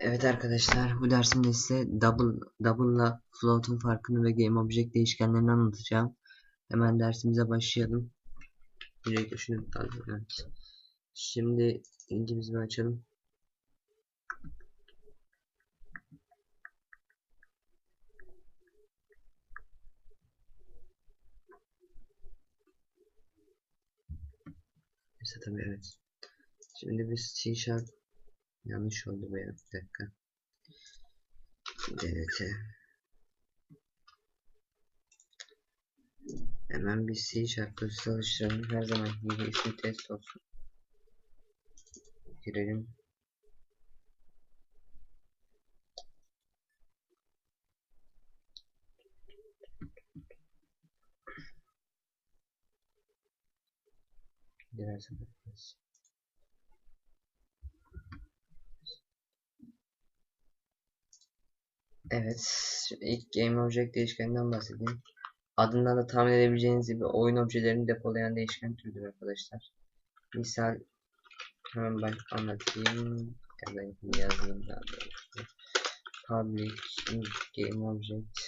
Evet arkadaşlar bu dersimde size double double'la float'un farkını ve game object değişkenlerini anlatacağım. Hemen dersimize başlayalım. Öncelikle şunu evet. Şimdi linkimizi açalım. Neyse tabii evet. Şimdi biz C Sharp yanlış oldu bu ya bir dakika. DLT Hemen bir C dosyası oluşturalım. Her zaman gibi ismi test olsun. Girelim. Diğer sefer. Evet, ilk game object değişkeninden bahsedeyim. Adından da tahmin edebileceğiniz gibi oyun objelerini depolayan değişken türüdür arkadaşlar. Misal hemen ben anlatayım ya yazayım daha doğrusu. Public game object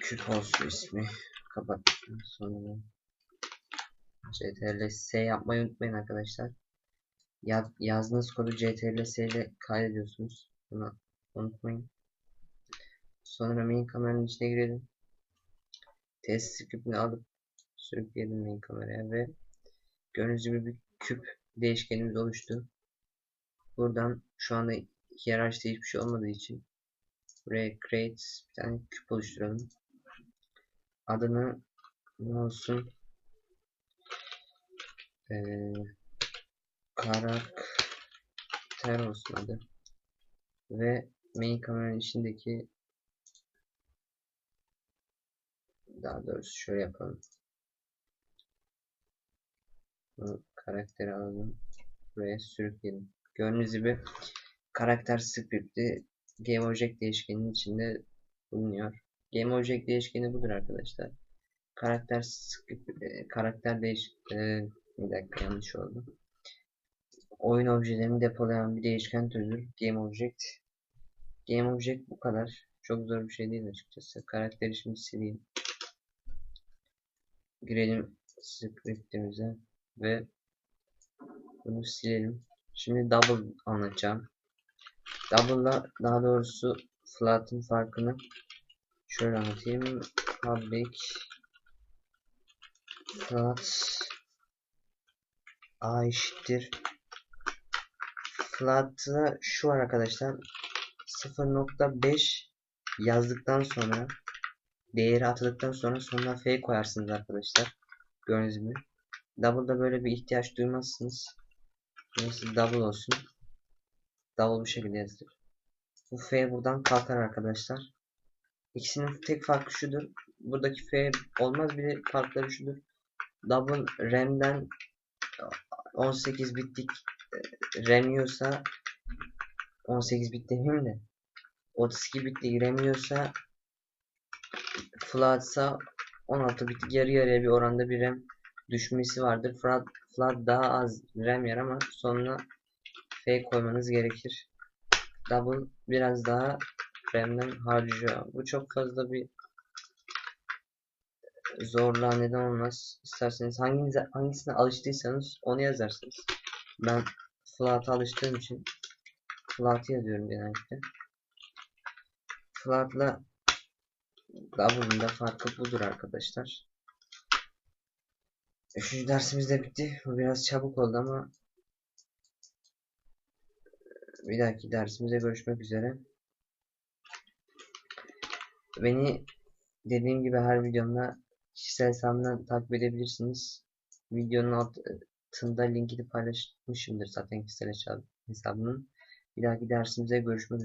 küp olsun ismi kapattım sonra ctrl s yapmayı unutmayın arkadaşlar. Ya, yazdığınız kodu ctrl s ile kaydediyorsunuz. Bunu unutmayın. Sonra main kameranın içine girelim. Test script'ini alıp sürükleyelim main kameraya ve gördüğünüz gibi bir küp değişkenimiz oluştu. Buradan şu anda hiyerarşide hiçbir şey olmadığı için buraya create bir tane küp oluşturalım. Adını ne olsun? Ee, karakter olsun adı. Ve main kameranın içindeki daha doğrusu şöyle yapalım. Bu karakteri alalım. Buraya sürükleyelim. Gördüğünüz gibi karakter script'i GameObject değişkeninin içinde bulunuyor. GameObject değişkeni budur arkadaşlar. Karakter script, e, karakter değiş e, bir dakika yanlış oldu. Oyun objelerini depolayan bir değişken türüdür. GameObject. GameObject bu kadar. Çok zor bir şey değil açıkçası. Karakteri şimdi sileyim girelim scriptimize ve bunu silelim. Şimdi double anlatacağım. Double'la daha doğrusu flat'ın farkını şöyle anlatayım. Public flat a eşittir flat'ta şu var arkadaşlar 0.5 yazdıktan sonra değeri atadıktan sonra sonuna f koyarsınız arkadaşlar. Gördüğünüz gibi. Double'da böyle bir ihtiyaç duymazsınız. Burası double olsun. Double bu şekilde yazılır. Bu f buradan kalkar arkadaşlar. İkisinin tek farkı şudur. Buradaki f olmaz bir de farkları şudur. Double RAM'den 18 bitlik e, RAM yiyorsa 18 bit demeyeyim de 32 bitlik RAM yiyorsa Flood'sa 16 bit yarı yarıya bir oranda bir RAM düşmesi vardır. Flood, Flood daha az RAM yer ama sonuna F koymanız gerekir. Double biraz daha RAM'den harcıyor. Bu çok fazla bir zorluğa neden olmaz. İsterseniz hanginize, hangisine alıştıysanız onu yazarsınız. Ben Flood'a alıştığım için Flood yazıyorum genellikle. Flood'la Double'ın da farkı budur arkadaşlar. Üçüncü dersimiz de bitti. Bu biraz çabuk oldu ama bir dahaki dersimize görüşmek üzere. Beni dediğim gibi her videomda kişisel hesabımdan takip edebilirsiniz. Videonun altında linkini paylaşmışımdır zaten kişisel hesabımın. Bir dahaki dersimize görüşmek üzere.